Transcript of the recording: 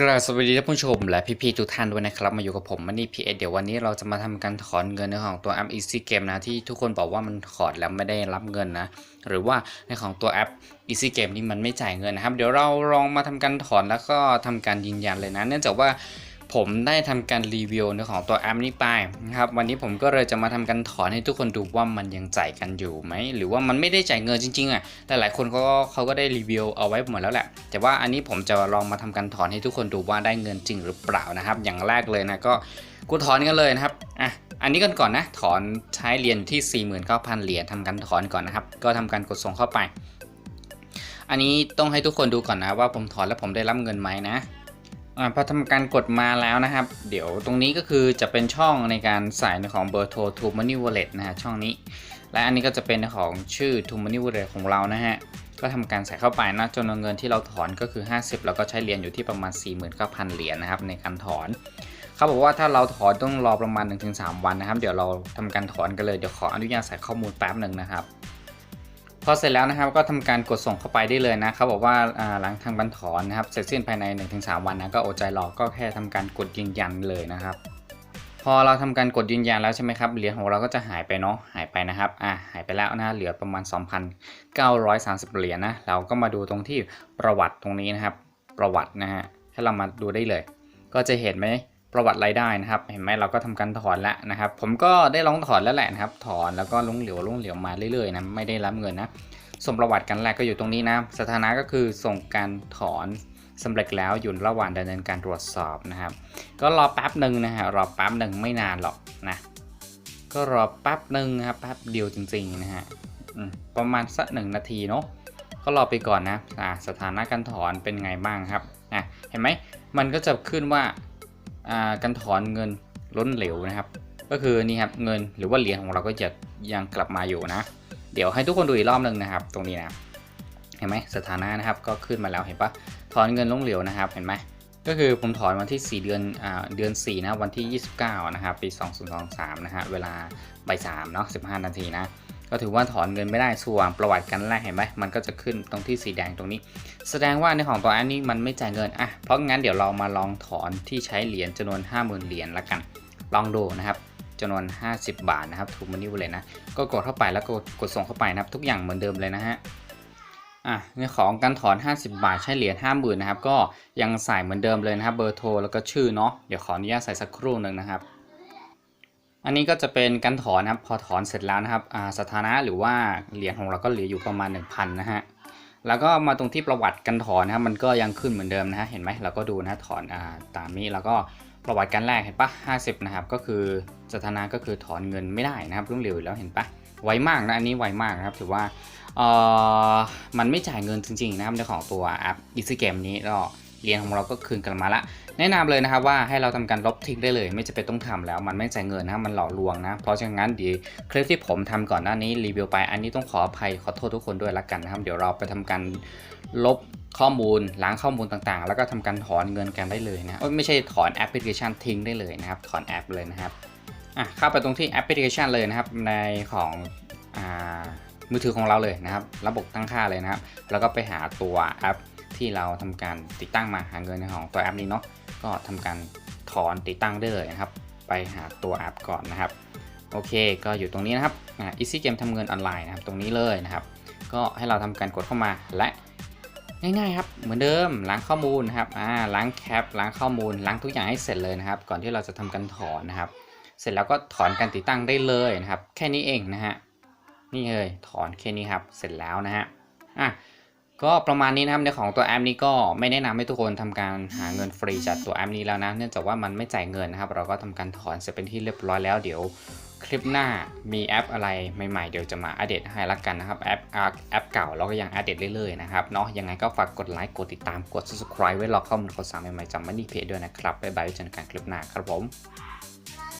กราบสวัสดีท่านผู้ชมและพี่ๆทุกท่านด้วยนะครับ มาอยู่กับผมมันนี่พีเอเดี๋ยววันนี้เราจะมาทำการถอนเงินในของตัวแอป Easy Game นะที่ทุกคนบอกว่ามันถอนแล้วไม่ได้รับเงินนะ หรือว่าในของตัวแอป Easy Game นี่มันไม่จ่ายเงินนะครับ เดี๋ยวเราลองมาทำการถอนแล้วก็ทำการยืนยันเลยนะ เนื่องจากว่า ผมได้ทำการรีวิวในของตัวแอปนี้ไปนะครับวันนี้ผมก็เลยจะมาทำการถอนให้ทุกคนดูว่ามันยังจ่ายกันอยู่ไหมหรือว่ามันไม่ได้จ่ายเงินจริงๆอะแต่หลายคนเขาก็เขาก็ได้รีวิวเอาไว้หมดแล้วแหละแต่ว่าอันนี้ผมจะลองมาทำการถอนให้ทุกคนดูว่าได้เงินจริงหรือเปล่านะครับ อย่างแรกเลยนะก็กูถอนกันเลยนะครับอะอันนี้กันก่อนนะถอนใช้เหรียญที่ 49,000 เหรียญทำการถอนก่อนนะครับ ก็ทำการกดส่งเข้าไป อันนี้ต้องให้ทุกคนดูก่อนนะว่าผมถอนแล้วผมได้รับเงินไหมนะ พอทำการกดมาแล้วนะครับ เดี๋ยวตรงนี้ก็คือจะเป็นช่องในการใส่ในของเบอร์โทร to money wallet นะฮะช่องนี้ และอันนี้ก็จะเป็นของชื่อ to money wallet ของเรานะฮะก็ทำการใส่เข้าไปนะจำนวนเงินที่เราถอนก็คือ 50 แล้วก็ใช้เหรียญอยู่ที่ประมาณ 49,000 เหรียญนะครับในการถอนเขาบอกว่าถ้าเราถอนต้องรอประมาณ 1-3 วันนะครับ เดี๋ยวเราทำการถอนกันเลยเดี๋ยวขออนุญาตใส่ข้อมูลแป๊บหนึ่งนะครับ พอเสร็จแล้วนะครับก็ทำการกดส่งเข้าไปได้เลยนะเขาบอกว่าหลังทางบันถอนนะครับเสร็จสิ้นภายใน 1-3 วันนะก็อดใจรอก็แค่ทำการกดยืนยันเลยนะครับ พอเราทำการกดยืนยันแล้วใช่ไหมครับเหรียญของเราก็จะหายไปเนาะหายไปนะครับอ่าหายไปแล้วนะเหลือประมาณ 2,930 เหรียญนะเราก็มาดูตรงที่ประวัติตรงนี้นะครับ ประวัตินะฮะให้เรามาดูได้เลย ก็จะเห็นไหม ประวัติรายได้นะครับ เห็นไหมเราก็ทำการถอนแล้วนะครับ ผมก็ได้ลองถอนแล้วแหละนะครับ ถอนแล้วก็ลุ่งเหลียวลุ่งเหลียวมาเรื่อยๆนะไม่ได้รับเงินนะส่วนประวัติกันแรกก็อยู่ตรงนี้นะสถานะก็คือส่งการถอนสำเร็จแล้วอยู่ระหว่างดำเนินการตรวจสอบนะครับ ก็รอแป๊บหนึ่งนะฮะรอแป๊บหนึ่งไม่นานหรอกนะก็รอแป๊บหนึ่งครับแป๊บเดียวจริงๆนะฮะประมาณสักหนึ่งนาทีเนาะก็รอไปก่อนนะสถานะการถอนเป็นไงบ้างครับอะเห็นไหมมันก็จะขึ้นว่า การถอนเงินล้นเหลวนะครับ ก็คือนี่ครับเงินหรือว่าเหรียญของเราก็จะยังกลับมาอยู่นะ เดี๋ยวให้ทุกคนดูอีกรอบหนึ่งนะครับ ตรงนี้นะเห็นไหมสถานะนะครับก็ขึ้นมาแล้วเห็นปะถอนเงินล้นเหลวนะครับเห็นไหมก็คือผมถอนวันที่ 4 เดือนอ่าเดือน4นะวันที่ 29 นะครับปี 2023 นะฮะเวลาบ่าย3เนาะ15 นาทีนะ ก็ถือว่าถอนเงินไม่ได้ส่วนประวัติกันแรกเห็นไหมมันก็จะขึ้นตรงที่สีแดงตรงนี้ แสดงว่าในของตัวแอปนี้มันไม่จ่ายเงินอะเพราะงั้นเดี๋ยวเรามาลองถอนที่ใช้เหรียญจำนวน 50,000 เหรียญละกัน ลองดูนะครับจำนวน 50 บาทนะครับถูกมันนี่เลยนะก็กดเข้าไปแล้วก็กดส่งเข้าไปนะครับ ทุกอย่างเหมือนเดิมเลยนะฮะอะในของการถอน 50 บาทใช้เหรียญ50,000นะครับก็ยังใส่เหมือนเดิมเลยนะครับเบอร์โทรแล้วก็ชื่อเนาะเดี๋ยวขออนุญาตใส่สักครู่หนึ่งนะครับ อันนี้ก็จะเป็นการถอนนะครับ พอถอนเสร็จแล้วนะครับสถานะหรือว่าเหรียญของเราก็เหลืออยู่ประมาณ 1,000 นะฮะแล้วก็มาตรงที่ประวัติการถอนนะครับมันก็ยังขึ้นเหมือนเดิมนะฮะเห็นไหมเราก็ดูนะถอนอตามนี้แล้วก็ประวัติการแรกเห็นปะ50 นะครับ ก็คือสถานะก็คือถอนเงินไม่ได้นะครับรุ่งเร็วอยู่แล้วเห็นปะไวมากนะอันนี้ไวมากนะครับถือว่าเออมันไม่จ่ายเงินจริงๆนะครับในของตัวแอป Easy Game นี้ก็เหรียญของเราก็คืนกลับมาละ แนะนำเลยนะครับว่าให้เราทำการลบทิ้งได้เลย ไม่จะเป็นต้องทำแล้ว มันไม่จ่ายเงินนะมันหลอกลวงนะ เพราะฉะนั้นเดียวคลิปที่ผมทำก่อนหน้านี้รีวิวไป อันนี้ต้องขออภัยขอโทษทุกคนด้วยละกันนะครับ เดี๋ยวเราไปทำการลบข้อมูลล้างข้อมูลต่างๆ แล้วก็ทำการถอนเงินกันได้เลยนะไม่ใช่ถอนแอปพลิเคชันทิ้งได้เลยนะครับ ถอนแอปเลยนะครับอะเข้าไปตรงที่แอปพลิเคชันเลยนะครับในของอ่ามือถือของเราเลยนะครับ ระบบตั้งค่าเลยนะครับ แล้วก็ไปหาตัวแอป ที่เราทำการติดตั้งมาหาเงินในของตัวแอปนี้เนาะก็ทำการถอนติดตั้งได้เลยนะครับ ไปหาตัวแอปก่อนนะครับโอเค ก็อยู่ตรงนี้นะครับอ่า Easy Game ทำเงินออนไลน์นะครับ ตรงนี้เลยนะครับ ก็ให้เราทำการกดเข้ามาและง่ายๆครับ เหมือนเดิมล้างข้อมูลนะครับอ่าล้างแคปล้างข้อมูลล้างทุกอย่างให้เสร็จเลยนะครับ ก่อนที่เราจะทำการถอนนะครับ เสร็จแล้วก็ถอนการติดตั้งได้เลยนะครับ แค่นี้เองนะฮะนี่เลยถอนแค่นี้ครับเสร็จแล้วนะฮะอะ ก็ประมาณนี้นะครับในของตัวแอปนี้ก็ไม่แนะนำให้ทุกคนทำการหาเงินฟรีจากตัวแอปนี้แล้วนะ เนื่องจากว่ามันไม่จ่ายเงินนะครับ เราก็ทำการถอนเสร็จเป็นที่เรียบร้อยแล้วเดี๋ยวคลิปหน้ามีแอปอะไรใหม่ๆ เดี๋ยวจะมาอัปเดตให้ละกันนะครับแอปแอปเก่าเราก็ยังอัปเดตเรื่อยๆนะครับเนาะยังไงก็ฝากกดไลค์กดติดตามกด subscribe ไว้รอข้อมูลข่าวสารใหม่ๆจากมันนี่เพจด้วยนะครับบ๊ายบายไว้เจอกันคลิปหน้าครับผม